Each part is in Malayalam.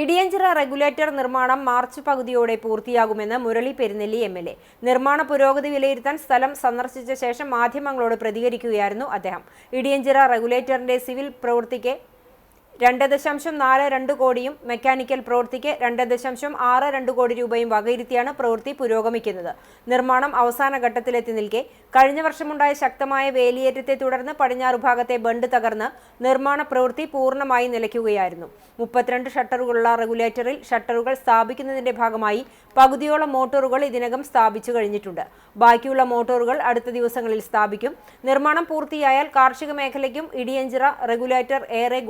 ഇടിയഞ്ചിറ റെഗുലേറ്റർ നിർമ്മാണം മാർച്ച് പകുതിയോടെ പൂർത്തിയാകുമെന്ന് Murali Perunnelli M L A. നിർമ്മാണ പുരോഗതി വിലയിരുത്താൻ സ്ഥലം സന്ദർശിച്ച ശേഷം മാധ്യമങ്ങളോട് പ്രതികരിക്കുകയായിരുന്നു അദ്ദേഹം. ഇടിയഞ്ചിറ റെഗുലേറ്ററിന്റെ സിവിൽ പ്രവൃത്തിക്ക് രണ്ട് ദശാംശം നാല് രണ്ട് കോടിയും മെക്കാനിക്കൽ പ്രവൃത്തിക്ക് രണ്ട് ദശാംശം ആറ് രണ്ട് കോടി രൂപയും വകയിരുത്തിയാണ് പ്രവൃത്തി പുരോഗമിക്കുന്നത്. നിർമ്മാണം അവസാന ഘട്ടത്തിലെത്തി നിൽക്കെ കഴിഞ്ഞ വർഷമുണ്ടായ ശക്തമായ വേലിയേറ്റത്തെ തുടർന്ന് പടിഞ്ഞാറ് ഭാഗത്തെ ബണ്ട് തകർന്ന് നിർമ്മാണ പ്രവൃത്തി പൂർണമായി നിലയ്ക്കുകയായിരുന്നു. മുപ്പത്തിരണ്ട് ഷട്ടറുകളുള്ള റെഗുലേറ്ററിൽ ഷട്ടറുകൾ സ്ഥാപിക്കുന്നതിന്റെ ഭാഗമായി പകുതിയോളം മോട്ടോറുകൾ ഇതിനകം സ്ഥാപിച്ചു കഴിഞ്ഞിട്ടുണ്ട്. ബാക്കിയുള്ള മോട്ടോറുകൾ അടുത്ത ദിവസങ്ങളിൽ സ്ഥാപിക്കും. നിർമ്മാണം പൂർത്തിയായാൽ കാർഷിക മേഖലയ്ക്കും ഇടിയഞ്ചിറ റെഗുലേറ്റർ ഏറെ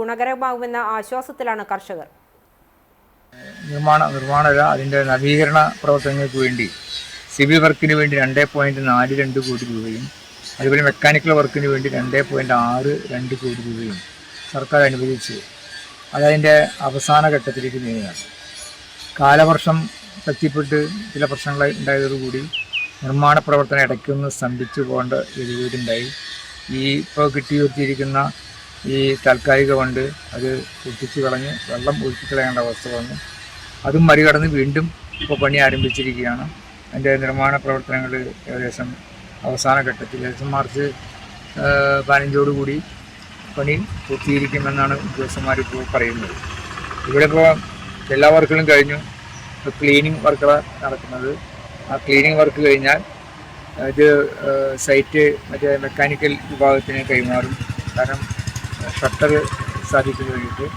ഗുണകരമാകുമെന്ന ആശ്വാസത്തിലാണ് കർഷകർ. നിർമ്മാണ നിർമ്മാണ അതിന്റെ നവീകരണ പ്രവർത്തനങ്ങൾക്ക് വേണ്ടി സിവിൽ വർക്കിന് വേണ്ടി രണ്ട് പോയിന്റ് നാല് രണ്ട് കോടി രൂപയും അതുപോലെ മെക്കാനിക്കൽ വർക്കിന് വേണ്ടി രണ്ട് പോയിന്റ് ആറ് രണ്ട് കോടി രൂപയും സർക്കാർ അനുവദിച്ചു. അതതിന്റെ അവസാന ഘട്ടത്തിലേക്ക് നീങ്ങുകയാണ്. കാലവർഷം ശക്തിപ്പെട്ട് ചില പ്രശ്നങ്ങൾ ഉണ്ടായതോടുകൂടി നിർമ്മാണ പ്രവർത്തനം ഇടയ്ക്കൊന്ന് സ്തംഭിച്ചു പോകേണ്ട ഒരു വീടുണ്ടായി. ഈ ഇപ്പോൾ കിട്ടിയുയർത്തിയിരിക്കുന്ന ഈ താൽക്കാലിക ഫണ്ട് അത് പൊട്ടിച്ചു കളഞ്ഞ് വെള്ളം ഒഴിച്ചു കളയേണ്ട അവസ്ഥ വന്നു. അതും മറികടന്ന് വീണ്ടും ഇപ്പോൾ പണി ആരംഭിച്ചിരിക്കുകയാണ്. അതിന്റെ നിർമ്മാണ പ്രവർത്തനങ്ങൾ ഏകദേശം അവസാന ഘട്ടത്തിൽ ഏകദേശം മാർച്ച് പതിനഞ്ചോടുകൂടി പണി പൂർത്തീകരിക്കുമെന്നാണ് ഉദ്യോഗസ്ഥന്മാർ ഇപ്പോൾ പറയുന്നത്. ഇവിടെ ഇപ്പോൾ എല്ലാ വർക്കുകളും കഴിഞ്ഞു. ഇപ്പോൾ ക്ലീനിങ് വർക്കുകളാണ് നടക്കുന്നത്. ആ ക്ലീനിങ് വർക്ക് കഴിഞ്ഞാൽ ഇത് സൈറ്റ് മറ്റേ മെക്കാനിക്കൽ വിഭാഗത്തിന് കൈമാറും. കാരണം ഷട്ടർ സ്ഥാപിക്കുന്നതിന് വേണ്ടിയിട്ട്